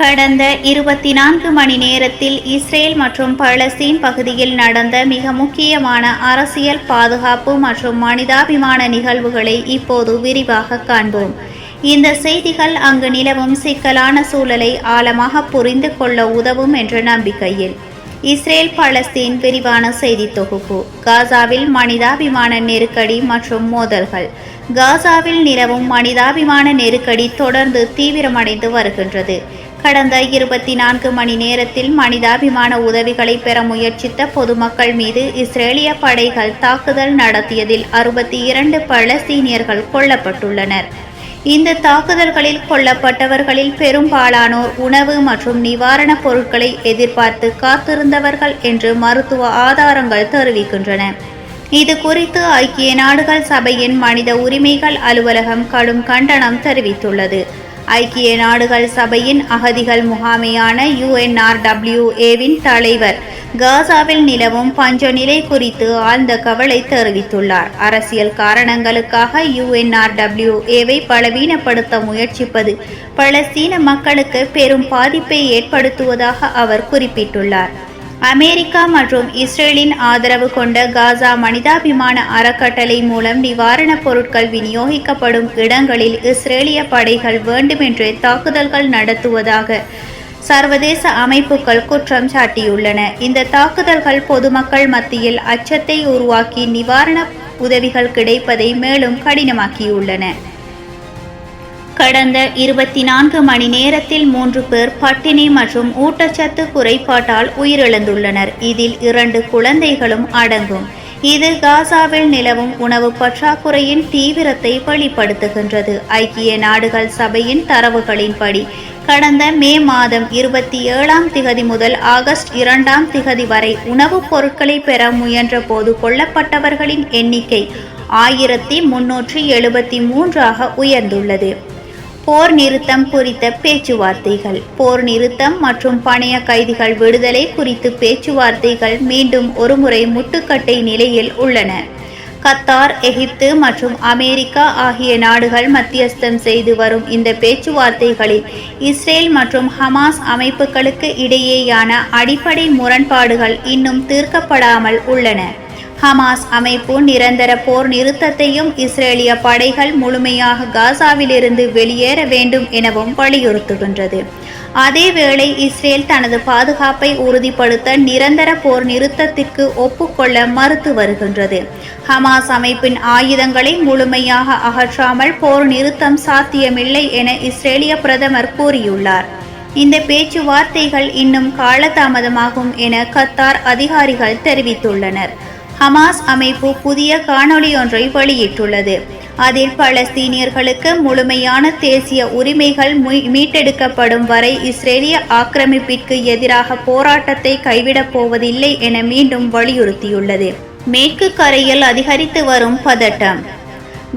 கடந்த இருபத்தி நான்கு மணி நேரத்தில் இஸ்ரேல் மற்றும் பலஸ்தீன் பகுதியில் நடந்த மிக முக்கியமான அரசியல் பாதுகாப்பு மற்றும் மனிதாபிமான நிகழ்வுகளை இப்போது விரிவாக காண்போம். இந்த செய்திகள் அங்கு நிலவும் சிக்கலான சூழலை ஆழமாக புரிந்து கொள்ள உதவும் என்ற நம்பிக்கையில். இஸ்ரேல் பலஸ்தீன் விரிவான செய்தி தொகுப்பு. காசாவில் மனிதாபிமான நெருக்கடி மற்றும் மோதல்கள். காசாவில் நிலவும் மனிதாபிமான நெருக்கடி தொடர்ந்து தீவிரமடைந்து வருகின்றது. கடந்த இருபத்தி நான்கு மணி நேரத்தில் மனிதாபிமான உதவிகளை பெற முயற்சித்த பொதுமக்கள் மீது இஸ்ரேலிய படைகள் தாக்குதல் நடத்தியதில் அறுபத்தி இரண்டு பலஸ்தீனியர்கள் கொல்லப்பட்டுள்ளனர். இந்த தாக்குதல்களில் கொல்லப்பட்டவர்களில் பெரும்பாலானோர் உணவு மற்றும் நிவாரணப் பொருட்களை எதிர்பார்த்து காத்திருந்தவர்கள் என்று மருத்துவ ஆதாரங்கள் தெரிவிக்கின்றன. இது குறித்து ஐக்கிய நாடுகள் சபையின் மனித உரிமைகள் அலுவலகம் கடும் கண்டனம் தெரிவித்துள்ளது. ஐக்கிய நாடுகள் சபையின் அகதிகள் முகாமையான யுஎன்ஆர்டபிள்யூஏவின் தலைவர். காசாவில் நிலவும் பஞ்ச நிலை குறித்து ஆழ்ந்த கவலை தெரிவித்துள்ளார். அரசியல் காரணங்களுக்காக யுஎன்ஆர்டபிள்யூஏவை பலவீனப்படுத்த முயற்சிப்பது பலஸ்தீன மக்களுக்கு பெரும் பாதிப்பை ஏற்படுத்துவதாக அவர் குறிப்பிட்டுள்ளார். அமெரிக்கா மற்றும் இஸ்ரேலின் ஆதரவு கொண்ட காசா மனிதாபிமான அறக்கட்டளை மூலம் நிவாரணப் பொருட்கள் விநியோகிக்கப்படும் இடங்களில் இஸ்ரேலிய படைகள் வேண்டுமென்றே தாக்குதல்கள் நடத்துவதாக சர்வதேச அமைப்புகள் குற்றம் சாட்டியுள்ளன. இந்த தாக்குதல்கள் பொதுமக்கள் மத்தியில் அச்சத்தை உருவாக்கி நிவாரண உதவிகள் கிடைப்பதை மேலும் கடினமாக்கியுள்ளன. கடந்த இருபத்தி நான்கு மணி நேரத்தில் மூன்று பேர் பட்டினி மற்றும் ஊட்டச்சத்து குறைபாட்டால் உயிரிழந்துள்ளனர். இதில் இரண்டு குழந்தைகளும் அடங்கும். இது காசாவில் நிலவும் உணவு பற்றாக்குறையின் தீவிரத்தை வெளிப்படுத்துகின்றது. ஐக்கிய நாடுகள் சபையின் தரவுகளின்படி கடந்த மே மாதம் இருபத்தி ஏழாம் திகதி முதல் ஆகஸ்ட் இரண்டாம் திகதி வரை உணவுப் பொருட்களை பெற முயன்ற போது கொல்லப்பட்டவர்களின் எண்ணிக்கை ஆயிரத்தி முன்னூற்றி எழுபத்தி மூன்றாக உயர்ந்துள்ளது. போர் நிறுத்தம் குறித்த பேச்சுவார்த்தைகள். போர் நிறுத்தம் மற்றும் பணைய கைதிகள் விடுதலை குறித்து பேச்சுவார்த்தைகள் மீண்டும் ஒருமுறை முட்டுக்கட்டை நிலையில் உள்ளன. கத்தார் எகிப்து மற்றும் அமெரிக்கா ஆகிய நாடுகள் மத்தியஸ்தம் செய்து வரும் இந்த பேச்சுவார்த்தைகளில் இஸ்ரேல் மற்றும் ஹமாஸ் அமைப்புகளுக்கு இடையேயான அடிப்படை முரண்பாடுகள் இன்னும் தீர்க்கப்படாமல் உள்ளன. ஹமாஸ் அமைப்பு நிரந்தர போர் நிறுத்தத்தையும் இஸ்ரேலிய படைகள் முழுமையாக காசாவிலிருந்து வெளியேற வேண்டும் எனவும் வலியுறுத்துகின்றது. அதேவேளை இஸ்ரேல் தனது பாதுகாப்பை உறுதிப்படுத்த நிரந்தர போர் நிறுத்தத்திற்கு ஒப்புக்கொள்ள மறுத்து வருகின்றது. ஹமாஸ் அமைப்பின் ஆயுதங்களை முழுமையாக அகற்றாமல் போர் நிறுத்தம் சாத்தியமில்லை என இஸ்ரேலிய பிரதமர் கூறியுள்ளார். இந்த பேச்சுவார்த்தைகள் இன்னும் காலதாமதமாகும் என கத்தார் அதிகாரிகள் தெரிவித்துள்ளனர். ஹமாஸ் அமைப்பு புதிய காணொளி ஒன்றை வெளியிட்டுள்ளது. அதில் பலஸ்தீனியர்களுக்கு முழுமையான தேசிய உரிமைகள் மீட்டெடுக்கப்படும் வரை இஸ்ரேலிய ஆக்கிரமிப்பிற்கு எதிராக போராட்டத்தை கைவிடப் போவதில்லை என மீண்டும் வலியுறுத்தியுள்ளது. மேற்கு கரையில் அதிகரித்து வரும் பதட்டம்.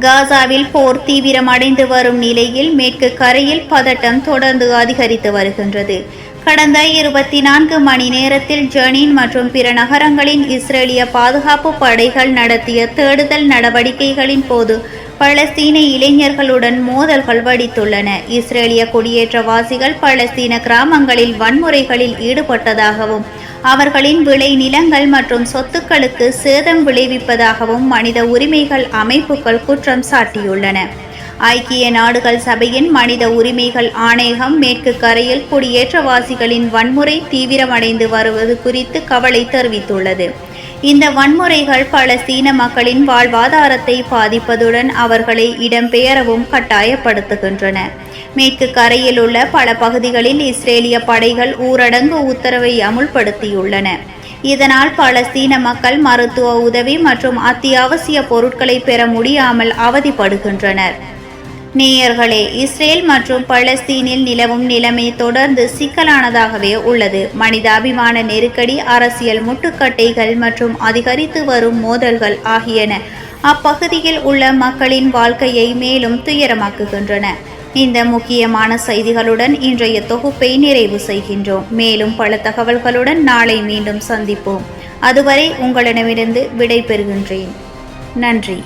காசாவில் போர் தீவிரமடைந்து வரும் நிலையில் மேற்கு கரையில் பதட்டம் தொடர்ந்து அதிகரித்து வருகின்றது. கடந்த இருபத்தி நான்கு மணி நேரத்தில் ஜெனின் மற்றும் பிற நகரங்களின் இஸ்ரேலிய பாதுகாப்பு படைகள் நடத்திய தேடுதல் நடவடிக்கைகளின் போது பலஸ்தீன இளைஞர்களுடன் மோதல்கள் வடித்துள்ளன. இஸ்ரேலிய குடியேற்றவாசிகள் பலஸ்தீன கிராமங்களில் வன்முறைகளில் ஈடுபட்டதாகவும் அவர்களின் விளை நிலங்கள் மற்றும் சொத்துக்களுக்கு சேதம் விளைவிப்பதாகவும் மனித உரிமைகள் அமைப்புகள் குற்றம் சாட்டியுள்ளன. ஐக்கிய நாடுகள் சபையின் மனித உரிமைகள் ஆணையகம் மேற்கு கரையில் குடியேற்றவாசிகளின் வன்முறை தீவிரமடைந்து வருவது குறித்து கவலை தெரிவித்துள்ளது. இந்த வன்முறைகள் பலஸ்தீன மக்களின் வாழ்வாதாரத்தை பாதிப்பதுடன் அவர்களை இடம்பெயரவும் கட்டாயப்படுத்துகின்றன. மேற்கு கரையில் உள்ள பல பகுதிகளில் இஸ்ரேலிய படைகள் ஊரடங்கு உத்தரவை அமுல்படுத்தியுள்ளன. இதனால் பலஸ்தீன மக்கள் மருத்துவ உதவி மற்றும் அத்தியாவசிய பொருட்களை பெற முடியாமல் அவதிப்படுகின்றனர். நேயர்களே இஸ்ரேல் மற்றும் பலஸ்தீனில் நிலவும் நிலைமை தொடர்ந்து சிக்கலானதாகவே உள்ளது. மனிதாபிமான நெருக்கடி அரசியல் முட்டுக்கட்டைகள் மற்றும் அதிகரித்து வரும் மோதல்கள் ஆகியன அப்பகுதியில் உள்ள மக்களின் வாழ்க்கையை மேலும் துயரமாக்குகின்றன. இந்த முக்கியமான செய்திகளுடன் இன்றைய தொகுப்பை நிறைவு செய்கின்றோம். மேலும் பல தகவல்களுடன் நாளை மீண்டும் சந்திப்போம். அதுவரை உங்களிடமிருந்து விடைபெறுகின்றேன். நன்றி.